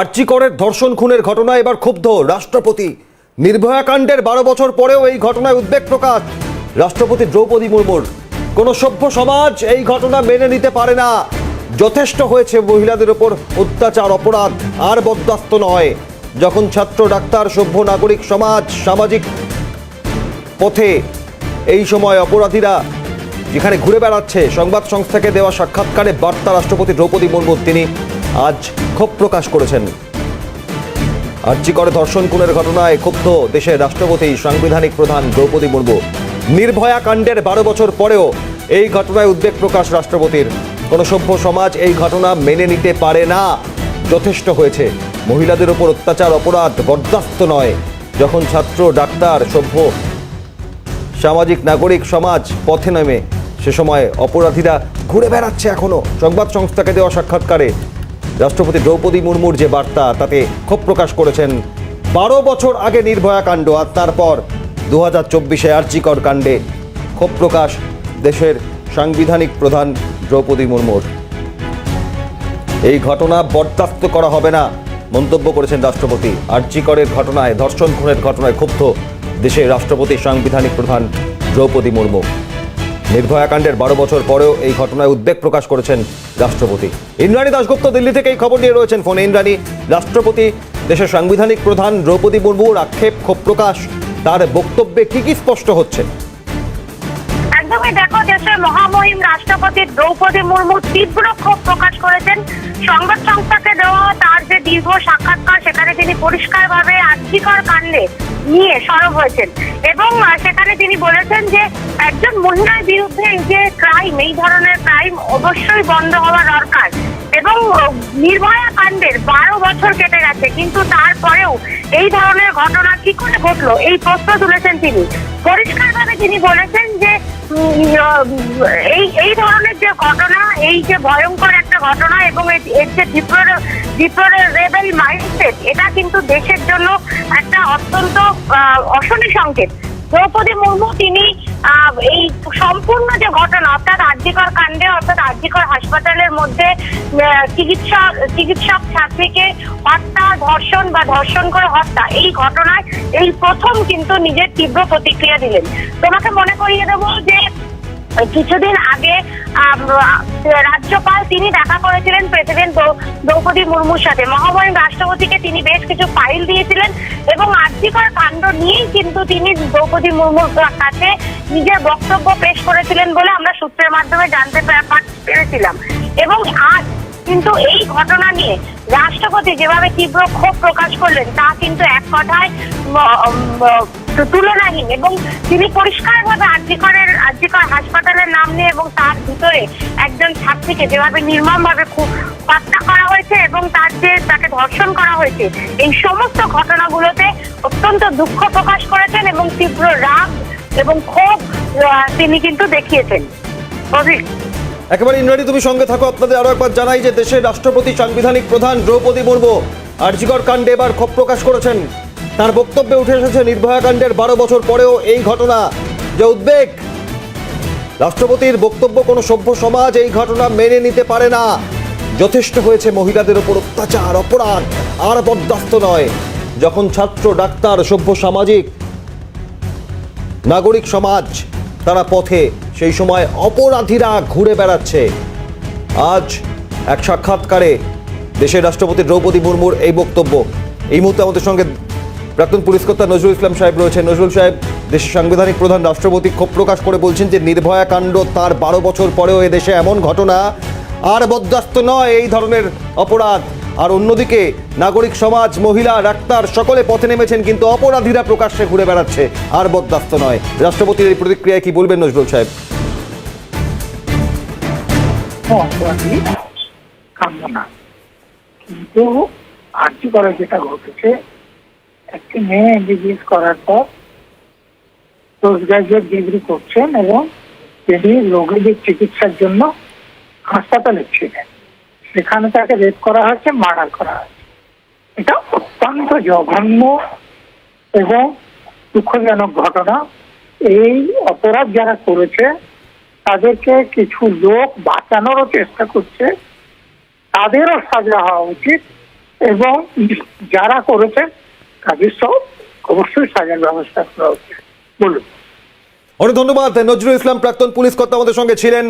আর্চিকরের ধর্ষণ খুনের ঘটনায় এবার ক্ষুব্ধ রাষ্ট্রপতি। নির্ভয়া কাণ্ডের বারো বছর পরেও এই ঘটনায় উদ্বেগ প্রকাশ। রাষ্ট্রপতি দ্রৌপদী মুর্মুর, কোন সভ্য সমাজ এই ঘটনা মেনে নিতে পারে না। যথেষ্ট হয়েছে মহিলাদের ওপর অত্যাচার, অপরাধ, আর বরদাস্ত নয়। যখন ছাত্র, ডাক্তার, সভ্য, নাগরিক, সমাজ, সামাজিক পথে এই সময় অপরাধীরা যেখানে ঘুরে বেড়াচ্ছে, সংবাদ সংস্থাকে দেওয়া সাক্ষাৎকারে বার্তা রাষ্ট্রপতি দ্রৌপদী মুর্মু তিনি আজ ক্ষোভ প্রকাশ করেছেন। আর্যিকর ধর্ষণ খুনের ঘটনায় ক্ষুব্ধ দেশের রাষ্ট্রপতি, সাংবিধানিক প্রধান দ্রৌপদী মুর্মু। নির্ভয়া কাণ্ডের বারো বছর পরেও এই ঘটনায় উদ্বেগ প্রকাশ রাষ্ট্রপতির। কোন সভ্য সমাজ এই ঘটনা মেনে নিতে পারে না। যথেষ্ট হয়েছে। মহিলাদের ওপর অত্যাচার, অপরাধ বরদাস্ত নয়। যখন ছাত্র, ডাক্তার, সভ্য, সামাজিক নাগরিক, সমাজ পথে নেমে, সে সময় অপরাধীরা ঘুরে বেড়াচ্ছে এখনও। সংবাদ সংস্থাকে দেওয়া সাক্ষাৎকারে রাষ্ট্রপতি দ্রৌপদী মুর্মুর যে বার্তা, তাতে ক্ষোভ প্রকাশ করেছেন বারো বছর আগে নির্ভয়া কাণ্ড আর তারপর দু হাজার চব্বিশে আর্চিকর কাণ্ডে ক্ষোভ প্রকাশ দেশের সাংবিধানিক প্রধান দ্রৌপদী মুর্মুর। এই ঘটনা বরদাস্ত করা হবে না, মন্তব্য করেছেন রাষ্ট্রপতি। আর্যিকরের ঘটনায়, ধর্ষণ খুনের ঘটনায় ক্ষুব্ধ দেশের রাষ্ট্রপতি, সাংবিধানিক প্রধান দ্রৌপদী মুর্মু। নির্ভয়া কাণ্ডের বারো বছর পরেও এই ঘটনায় উদ্বেগ প্রকাশ করেছেন রাষ্ট্রপতি। ইন্দ্রাণী দাশগুপ্ত দিল্লি থেকে এই খবর নিয়ে রয়েছেন ফোনে। ইন্দ্রাণী, রাষ্ট্রপতি, দেশের সাংবিধানিক প্রধান দ্রৌপদী মুর্মুর আক্ষেপ, ক্ষোভ প্রকাশ, তার বক্তব্যে কি কি স্পষ্ট হচ্ছে? একদমই দেখো দেশের মহামহিম রাষ্ট্রপতি দ্রৌপদী মুর্মু তীব্র ক্ষোভ প্রকাশ করেছেন। সংবাদ সংস্থাকে দেওয়া তার যে দীর্ঘ সাক্ষাৎকার, সেখানে তিনি পরিষ্কারভাবে আর্থিকর কাণ্ডে নিয়ে সরব হয়েছেন। এবং সেখানে তিনি বলেছেন যে একজন মহিলার বিরুদ্ধে এই যে ক্রাইম এই ধরনের ক্রাইম অবশ্যই বন্ধ হওয়া দরকার। এবং নির্ভয়া কাণ্ডের বারো বছর কেটে গেছে, কিন্তু তারপরেও এই ধরনের ঘটনা কি করে ঘটলো? এই প্রশ্ন তুলেছেন তিনি। পরিষ্কারভাবে তিনি বলেছেন যে এই এই ধরনের যে ঘটনা, এই যে ভয়ঙ্কর একটা ঘটনা এবং এর যে বিপ্লব বিপ্লবের রেবেল মাইন্ডসেট, এটা কিন্তু দেশের জন্য একটা অত্যন্ত অশনি সংকেত। দ্রৌপদী মুর্মু তিনি এই সম্পূর্ণ যে ঘটনা, অর্থাৎ আর্যিকর কাণ্ডে, অর্থাৎ আর্যিকর হাসপাতালের মধ্যে চিকিৎসক চিকিৎসক ছাত্রীকে হত্যা, ধর্ষণ বা ধর্ষণ করে হত্যা, এই ঘটনায় এই প্রথম কিন্তু নিজের তীব্র প্রতিক্রিয়া দিলেন। তোমাকে মনে করিয়ে দেবো যে কিছুদিন আগে রাজ্যপাল তিনি দেখা করেছিলেন প্রেসিডেন্ট দ্রৌ- দ্রৌপদী মুর্মুর সাথে। মহামহিম রাষ্ট্রপতিকে তিনি বেশ কিছু ফাইল দিয়েছিলেন এবং আর্থিকর কাণ্ড নিয়েই কিন্তু তিনি দ্রৌপদী মুর্মুর কাছে নিজের বক্তব্য পেশ করেছিলেন বলে আমরা সূত্রের মাধ্যমে জানতে পেরেছিলাম। এবং আজ কিন্তু এই ঘটনা নিয়ে রাষ্ট্রপতি যেভাবে তীব্র ক্ষোভ প্রকাশ করলেন, তা কিন্তু এক কথায় তুলনাহীন এবং তিনি পরিষ্কারভাবে আর্যিকরের আর্যিকর হাসপাতালের নাম নিয়ে এবং তার ভিতরে একজন ছাত্রীকে যেভাবে নির্মমভাবে হত্যা করা হয়েছে এবং তার যে, তাকে ধর্ষণ করা হয়েছে, এই সমস্ত ঘটনাগুলোতে অত্যন্ত দুঃখ প্রকাশ করেছেন এবং তীব্র রাগ এবং ক্ষোভ তিনি কিন্তু দেখিয়েছেন। অভিক একেবারে ইন্দ্রাণী, তুমি সঙ্গে থাকো, আপনাদের আরও একবার জানাই যে দেশের রাষ্ট্রপতি, সাংবিধানিক প্রধান দ্রৌপদী মুর্মু আর্জিকর কাণ্ডে এবার ক্ষোভ প্রকাশ করেছেন। তার বক্তব্যে উঠে এসেছে নির্ভয়া কাণ্ডের বারো বছর পরেও এই ঘটনা। যে উদ্বেগ! রাষ্ট্রপতির বক্তব্য কোনো সভ্য সমাজ এই ঘটনা মেনে নিতে পারে না। যথেষ্ট হয়েছে মহিলাদের ওপর অত্যাচার, অপরাধ, আর বরদাস্ত নয়। যখন ছাত্র, ডাক্তার, সভ্য সামাজিক, নাগরিক সমাজ তারা পথে সেই সময় অপরাধীরা ঘুরে বেড়াচ্ছে। আজ এক সাক্ষাৎকারে দেশের রাষ্ট্রপতি দ্রৌপদী মুর্মুর এই বক্তব্য। এই মুহূর্তে আমাদের সঙ্গে প্রাক্তন পুলিশ কর্তা নজরুল ইসলাম সাহেব রয়েছেন। নজরুল সাহেব, দেশের সাংবিধানিক প্রধান রাষ্ট্রপতি ক্ষোভ প্রকাশ করে বলছেন যে, নির্ভয়া কাণ্ড তার বারো বছর পরেও এদেশে এমন ঘটনা আর বরদাস্ত নয়। এই ধরনের অপরাধ আর অন্যদিকে, নাগরিক সমাজ, মহিলা, ডাক্তার সকলে পথে নেমেছেন, কিন্তু অপরাধীরা প্রকাশ্যে ঘুরে বেড়াচ্ছে। আর বরদাস্ত নয়। রাষ্ট্রপতির এই প্রতিক্রিয়ায় কি বলবেন নজরুল সাহেব? অপরাধী কাম্য না কিন্তু আর্জি করে যেটা ঘটেছে, একটি মেয়ে এমবিবিএস করার পর পোস্ট গ্রাজুয়েট ডিগ্রি করছেন এবং তিনি রোগীদের চিকিৎসার জন্য হাসপাতালে ছিলেন। সেখানে তাকে রেপ করা হয়েছে মার্ডার করা হয়েছে। এটা অত্যন্ত জঘন্য এবং দুঃখজনক ঘটনা। এই অপরাধ যারা করেছে, তাদেরকে কিছু লোক বাঁচানোরও চেষ্টা করছে। তাদেরও সাজা হওয়া উচিত এবং যারা করেছে, তাদের সব অবশ্যই সাজার ব্যবস্থা করা উচিত। বলুন। অনেক ধন্যবাদ। নজরুল ইসলাম প্রাক্তন পুলিশ কর্তা আমাদের সঙ্গে ছিলেন।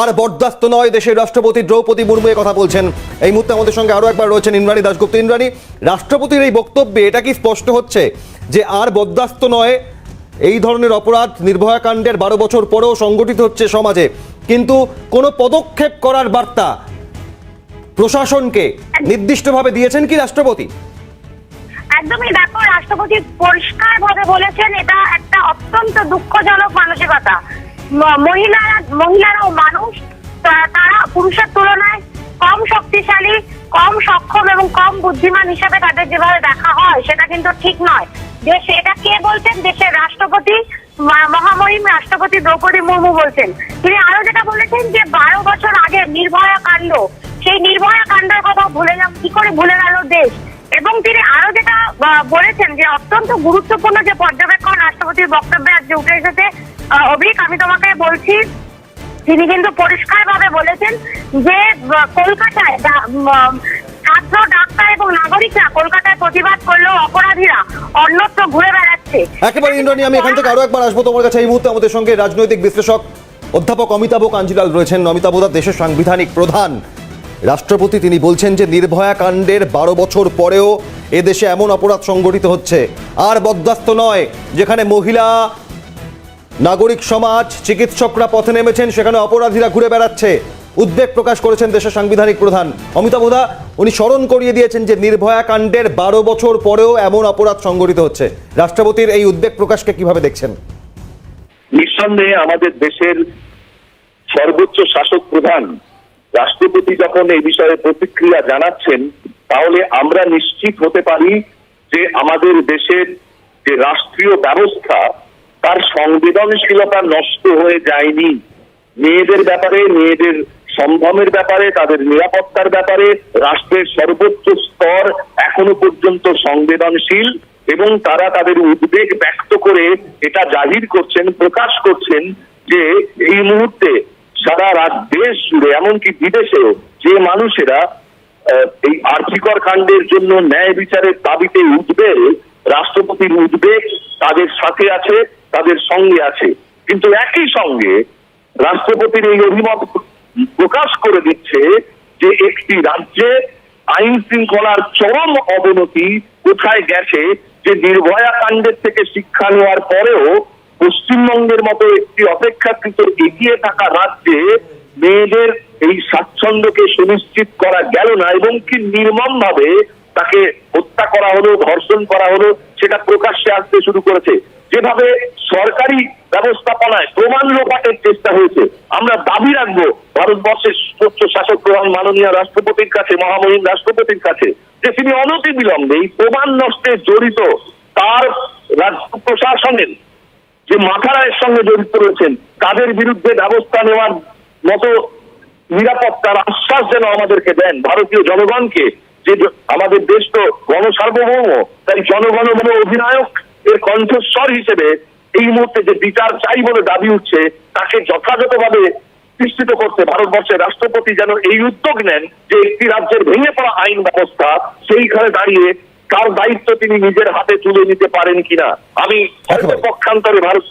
আর বরদাস্ত নয় দেশের রাষ্ট্রপতি দ্রৌপদী মুর্মু কথা বলছেন। এই মুহূর্তে আমাদের সঙ্গে আরও একবার রয়েছেন ইন্দ্রাণী দাশগুপ্ত। ইন্দ্রাণী, রাষ্ট্রপতির এই বক্তব্যে এটা কি স্পষ্ট হচ্ছে যে আর বরদাস্ত নয়? এই ধরনের অপরাধ নির্ভয়া কাণ্ডের বারো বছর পরেও সংগঠিত হচ্ছে সমাজে। কিন্তু কোনো পদক্ষেপ করার বার্তা প্রশাসনকে নির্দিষ্টভাবে দিয়েছেন কি রাষ্ট্রপতি? একদমই দেখো, রাষ্ট্রপতি পরিষ্কার ভাবে বলেছেন, এটা একটা অত্যন্ত দুঃখজনক মানসিকতা। মহিলারা মহিলারাও মানুষ, তারা পুরুষের তুলনায় কম শক্তিশালী, কম সক্ষম এবং কম বুদ্ধিমান হিসাবে তাদের যেভাবে দেখা হয়, সেটা কিন্তু ঠিক নয়। দেশ, এটা কে বলছেন? দেশের রাষ্ট্রপতি মহামহিম রাষ্ট্রপতি দ্রৌপদী মুর্মু বলছেন। তিনি আরও যেটা বলেছেন যে, বারো বছর আগে নির্ভয়া কাণ্ড, সেই নির্ভয়া কাণ্ডের কথা ভুলে যা কি করে ভুলে গেল দেশ? এবং তিনি আরও যেটা বলেছেন যে অত্যন্ত গুরুত্বপূর্ণ যে পর্যবেক্ষণ রাষ্ট্রপতির বক্তব্যে আজকে উঠে এসেছে অভিক, আমি তোমাকে বলছি, তিনি কিন্তু পরিষ্কার ভাবে বলেছেন যে কলকাতায় ছাত্র, ডাক্তার এবং নাগরিকরা কলকাতায় প্রতিবাদ করলেও অপরাধীরা অন্যত্র ঘুরে বেড়াচ্ছে। একেবারে ইন্দ্রাণী, আমি এখান থেকে আরও একবার আসব। তোমার কাছে এই মুহূর্তে আমাদের সঙ্গে রাজনৈতিক বিশ্লেষক অধ্যাপক অমিতাভ কাঞ্জিলাল রয়েছেন। অমিতাভ দেশের সাংবিধানিক প্রধান। রাষ্ট্রপতি তিনি বলছেন যে নির্ভয়া কাণ্ডের বারো বছর পরেও এদেশে এমন অপরাধ সংগঠিত হচ্ছে। আর বরদাস্ত নয়, যেখানে মহিলা, নাগরিক সমাজ, চিকিৎসকরা পথে নেমেছেন, সেখানে অপরাধীরা ঘুরে বেড়াচ্ছে। উদ্বেগ প্রকাশ করেছেন দেশের সাংবিধানিক প্রধান। অমিতাভ দা উনি স্মরণ করিয়ে দিয়েছেন যে নির্ভয়া কাণ্ডের বারো বছর পরেও এমন অপরাধ সংগঠিত হচ্ছে। রাষ্ট্রপতির এই উদ্বেগ প্রকাশকে কীভাবে দেখছেন? নিঃসন্দেহে আমাদের দেশের সর্বোচ্চ শাসক প্রধান রাষ্ট্রপতি যখন এই বিষয়ে প্রতিক্রিয়া জানাচ্ছেন, তাহলে আমরা নিশ্চিত হতে পারি যে আমাদের দেশের যে রাষ্ট্রীয় ব্যবস্থা, তার সংবেদনশীলতা নষ্ট হয়ে যায়নি। মেয়েদের ব্যাপারে, মেয়েদের সম্ভ্রমের ব্যাপারে, তাদের নিরাপত্তার ব্যাপারে রাষ্ট্রের সর্বোচ্চ স্তর এখনও পর্যন্ত সংবেদনশীল এবং তারা তাদের উদ্বেগ ব্যক্ত করে এটা জাহির করছেন, প্রকাশ করছেন যে এই মুহূর্তে সারা রাত দেশ জুড়ে, এমনকি বিদেশেও যে মানুষেরা এই আর্থিকর কাণ্ডের জন্য ন্যায় বিচারের দাবিতে উদ্বেগ রাষ্ট্রপতির উদ্বেগ তাদের সাথে আছে, তাদের সঙ্গে আছে। কিন্তু একই সঙ্গে রাষ্ট্রপতির এই অভিমত প্রকাশ করে দিচ্ছে যে একটি রাজ্যে আইন শৃঙ্খলার চরম অবনতি কোথায় গেছে, যে নির্ভয়া কাণ্ডের থেকে শিক্ষা নেওয়ার পরেও পশ্চিমবঙ্গের মতো একটি অপেক্ষাকৃত এগিয়ে থাকা রাজ্যে মেয়েদের এই স্বাচ্ছন্দ্যকে সুনিশ্চিত করা গেল না এবং কি নির্মম ভাবে তাকে হত্যা করা হলো, ধর্ষণ করা হলো, সেটা প্রকাশ্যে আসতে শুরু করেছে। যেভাবে সরকারি ব্যবস্থাপনায় প্রমাণ লোপাটের চেষ্টা হয়েছে, আমরা দাবি রাখব ভারতবর্ষের সর্বোচ্চ শাসক প্রধান মাননীয় রাষ্ট্রপতির কাছে, মহামহিম রাষ্ট্রপতির কাছে, যে তিনি অনতি বিলম্বে এই প্রমাণ নষ্টে জড়িত তার রাজ্য প্রশাসনের যে মাথারা এর সঙ্গে জড়িত রয়েছেন, তাদের বিরুদ্ধে ব্যবস্থা নেওয়ার মতো নিরাপত্তার আশ্বাস যেন আমাদেরকে দেন। ভারতীয় জনগণকে যে আমাদের দেশ তো গণসার্বভৌম, তাই জনগণ মানে অধিনায়ক এর কণ্ঠস্বর হিসেবে এই মুহূর্তে যে বিচার চাই বলে দাবি উঠছে, তাকে যথাযথভাবে প্রতিষ্ঠিত করতে ভারতবর্ষের রাষ্ট্রপতি যেন এই উদ্যোগ নেন যে একটি রাজ্যের ভেঙে পড়া আইন ব্যবস্থা সেইখানে দাঁড়িয়ে তার দায়িত্ব তিনি নিজের হাতে তুলে নিতে পারেন কিনা? আমি পক্ষান্তরে ভারত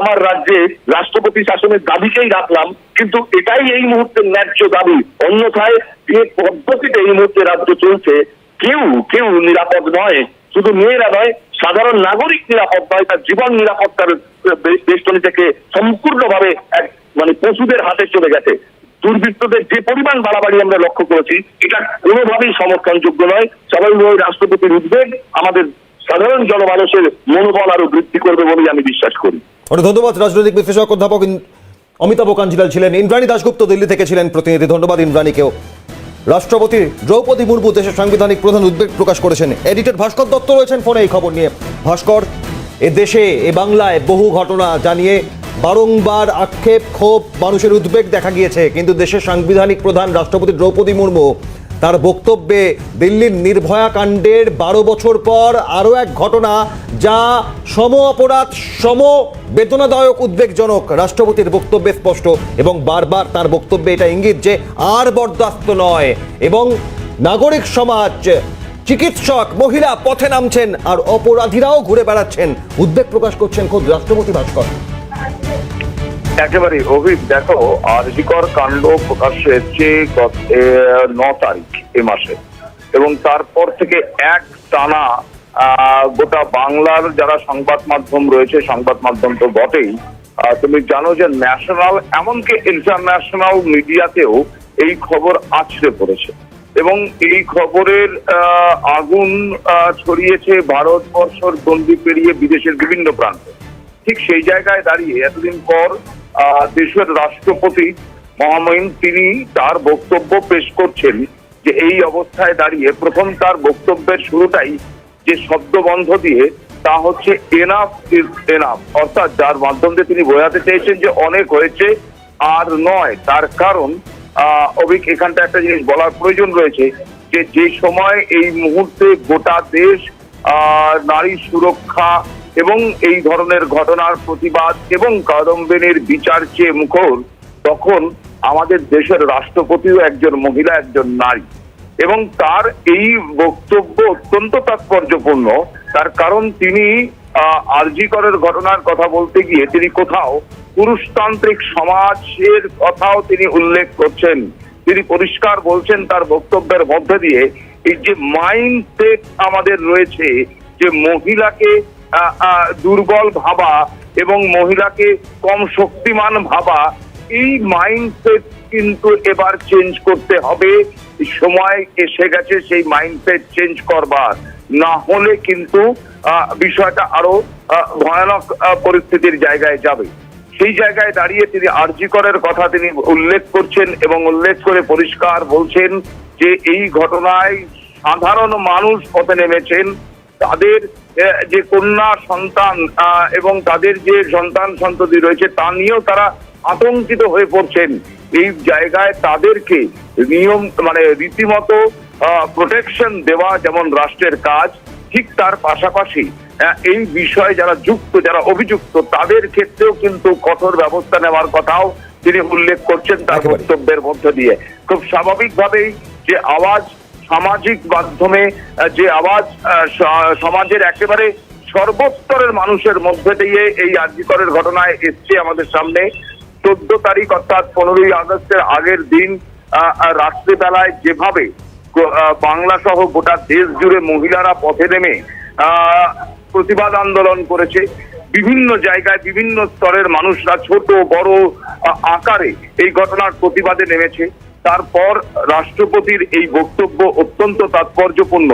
আমার রাজ্যে রাষ্ট্রপতি শাসনের দাবিকেই রাখলাম কিন্তু এটাই এই মুহূর্তে ন্যায্য দাবি। অন্যথায় যে পদ্ধতিতে এই মুহূর্তে রাজ্য চলছে কেউ কেউ নিরাপদ নয়। শুধু মেয়েরা নয় সাধারণ নাগরিক নিরাপদ নয় তার জীবন নিরাপত্তার বেষ্টনী থেকে সম্পূর্ণভাবে এক মানে পশুদের হাতে চলে গেছে। দুর্বৃত্তদের যে পরিমাণ বাড়াবাড়ি আমরা লক্ষ্য করেছি, এটা কোনোভাবেই সমর্থনযোগ্য নয়। সবাই ওই রাষ্ট্রপতির উদ্বেগ আমাদের সাধারণ জনমানুষের মনোবল আরও বৃদ্ধি করবে বলে আমি বিশ্বাস করি। অনেক ধন্যবাদ, রাজনৈতিক বিশ্লেষক, অধ্যাপক অমিতাভ কাঞ্জিলাল ছিলেন। ইন্দ্রাণী দাশগুপ্ত দিল্লি থেকে ছিলেন প্রতিনিধি। ধন্যবাদ ইন্দ্রাণীকেও। রাষ্ট্রপতি দ্রৌপদী মুর্মু দেশের সাংবিধানিক প্রধান উদ্বেগ প্রকাশ করেছেন। এডিটর ভাস্কর দত্ত রয়েছেন ফোনে এই খবর নিয়ে। ভাস্কর, এ দেশে, এ বাংলায় বহু ঘটনা জানিয়ে বারংবার আক্ষেপ, ক্ষোভ, মানুষের উদ্বেগ দেখা গিয়েছে। কিন্তু দেশের সাংবিধানিক প্রধান রাষ্ট্রপতি দ্রৌপদী মুর্মু তার বক্তব্যে দিল্লির নির্ভয়া কাণ্ডের বারো বছর পর আরও এক ঘটনা যা সম অপরাধ, সম বেদনাদায়ক উদ্বেগজনক রাষ্ট্রপতির বক্তব্যে স্পষ্ট এবং বারবার তার বক্তব্যে এটা ইঙ্গিত যে আর বরদাস্ত নয় এবং নাগরিক সমাজ, চিকিৎসক, মহিলা পথে নামছেন আর অপরাধীরাও ঘুরে বেড়াচ্ছেন। উদ্বেগ প্রকাশ করছেন খোদ রাষ্ট্রপতি ভাস্কর। একেবারে অভিক দেখো, আরজিকর কাণ্ড প্রকাশ্যে এসছে গত ন তারিখ এ মাসে। এবং তারপর থেকে এক টানা গোটা বাংলার যারা সংবাদ মাধ্যম রয়েছে, সংবাদ মাধ্যম তো বটেই তুমি জানো যে ন্যাশনাল, এমনকি ইন্টারন্যাশনাল মিডিয়াতেও এই খবর আছড়ে পড়েছে। এবং এই খবরের আগুন ছড়িয়েছে ভারতবর্ষর গন্ডি পেরিয়ে বিদেশের বিভিন্ন প্রান্তে। ঠিক সেই জায়গায় দাঁড়িয়ে এতদিন পর দেশের রাষ্ট্রপতি মহামহিম, তিনি তার বক্তব্য পেশ করছেন যে এই অবস্থায় দাঁড়িয়ে প্রথম তার বক্তব্যের শুরুটাই যে শব্দবন্ধ দিয়ে তা হচ্ছে এনাফ ইজ এনাফ অর্থাৎ যার মাধ্যম দিয়ে তিনি বোঝাতে চেয়েছেন যে অনেক হয়েছে আর নয়, তার কারণ অভিক, এখানটা একটা জিনিস বলার প্রয়োজন রয়েছে যে যে সময় এই মুহূর্তে গোটা দেশ নারী সুরক্ষা এবং এই ধরনের ঘটনার প্রতিবাদ এবং কাদম্বিনীর বিচার চেয়ে মুখর তখন আমাদের দেশের রাষ্ট্রপতিও একজন মহিলা, একজন নারী। এবং তার এই বক্তব্য অত্যন্ত তাৎপর্যপূর্ণ। তার কারণ তিনি আরজি করের ঘটনার কথা বলতে গিয়ে তিনি কোথাও পুরুষতান্ত্রিক সমাজের কথাও তিনি উল্লেখ করছেন। তিনি পরিষ্কার বলছেন তার বক্তব্যের মধ্যে দিয়ে, এই যে মাইন্ডসেট আমাদের রয়েছে, যে মহিলাকে দুর্বল ভাবা এবং মহিলাকে কম শক্তিমান ভাবা, এই মাইন্ডসেট কিন্তু এবার চেঞ্জ করতে হবে। সময় এসে গেছে, সেই মাইন্ডসেট চেঞ্জ করবার। না হলে কিন্তু বিষয়টা আরও ভয়ানক পরিস্থিতির জায়গায় যাবে। সেই জায়গায় দাঁড়িয়ে তিনি আরজি করের কথা তিনি উল্লেখ করছেন এবং উল্লেখ করে পরিষ্কার বলছেন যে, এই ঘটনায় সাধারণ মানুষ পথে নেমেছেন। তাদের যে কন্যা সন্তান এবং তাদের যে সন্তান সন্ততি রয়েছে তা নিয়েও তারা আতঙ্কিত হয়ে পড়ছেন। এই জায়গায় তাদেরকে নিয়ম মানে রীতিমতো প্রোটেকশন দেওয়া যেমন রাষ্ট্রের কাজ ঠিক তার পাশাপাশি এই বিষয়ে যারা যুক্ত যারা অভিযুক্ত তাদের ক্ষেত্রেও কিন্তু কঠোর ব্যবস্থা নেওয়ার কথাও তিনি উল্লেখ করছেন তার বক্তব্যের মধ্যে দিয়ে। খুব স্বাভাবিকভাবেই যে আওয়াজ সামাজিক মাধ্যমে যে আওয়াজ সমাজের একেবারে সর্বস্তরের মানুষের মধ্যে দিয়ে এই আর্যিকরের ঘটনায় এসছে আমাদের সামনে। চোদ্দ তারিখ অর্থাৎ পনেরোই আগস্টের আগের দিন রাত্রিবেলায় যেভাবে বাংলা সহ গোটা দেশ জুড়ে মহিলারা পথে নেমে প্রতিবাদ আন্দোলন করেছে। বিভিন্ন জায়গায়, বিভিন্ন স্তরের মানুষরা ছোট, বড় আকারে এই ঘটনার প্রতিবাদে নেমেছে। তারপর রাষ্ট্রপতির এই বক্তব্য অত্যন্ত তাৎপর্যপূর্ণ।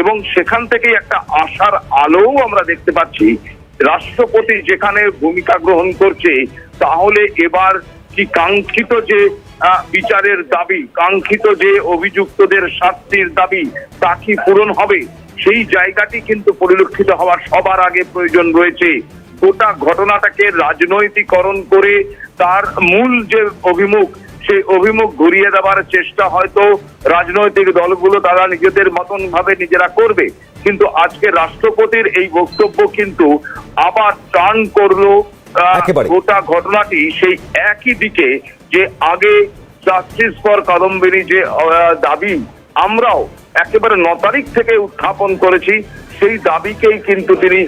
এবং সেখান থেকেই একটা আশার আলোও আমরা দেখতে পাচ্ছি। রাষ্ট্রপতি যেখানে ভূমিকা গ্রহণ করছে, তাহলে এবার কি কাঙ্ক্ষিত যে বিচারের দাবি, কাঙ্ক্ষিত যে অভিযুক্তদের শাস্তির দাবি, তা কি পূরণ হবে? সেই জায়গাটি কিন্তু পরিলক্ষিত হওয়ার সবার আগে প্রয়োজন রয়েছে। গোটা ঘটনাটাকে রাজনৈতিকরণ করে তার মূল যে অভিমুখ সেই অভিমুখ ঘুরিয়ে দেওয়ার চেষ্টা হয়তো রাজনৈতিক দলগুলো তারা নিজেদের মতন ভাবে নিজেরা করবে। কিন্তু আজকে রাষ্ট্রপতির এই বক্তব্য কিন্তু আবার টান করল গোটা ঘটনাটি সেই একই দিকে যে আগে জাস্টিস ফর কাদম্বিনী যে দাবি আমরাও একেবারে ন তারিখ থেকে উত্থাপন করেছি সেই দাবিকেই কিন্তু তিনি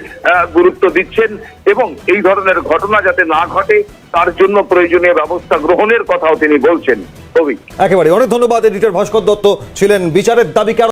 গুরুত্ব দিচ্ছেন এবং এই ধরনের ঘটনা যাতে না ঘটে, তার জন্য প্রয়োজনীয় ব্যবস্থা গ্রহণের কথাও তিনি বলছেন। কবি। একেবারে। অনেক ধন্যবাদ, এডিটর ভাস্কর দত্ত ছিলেন বিচারের দাবিকে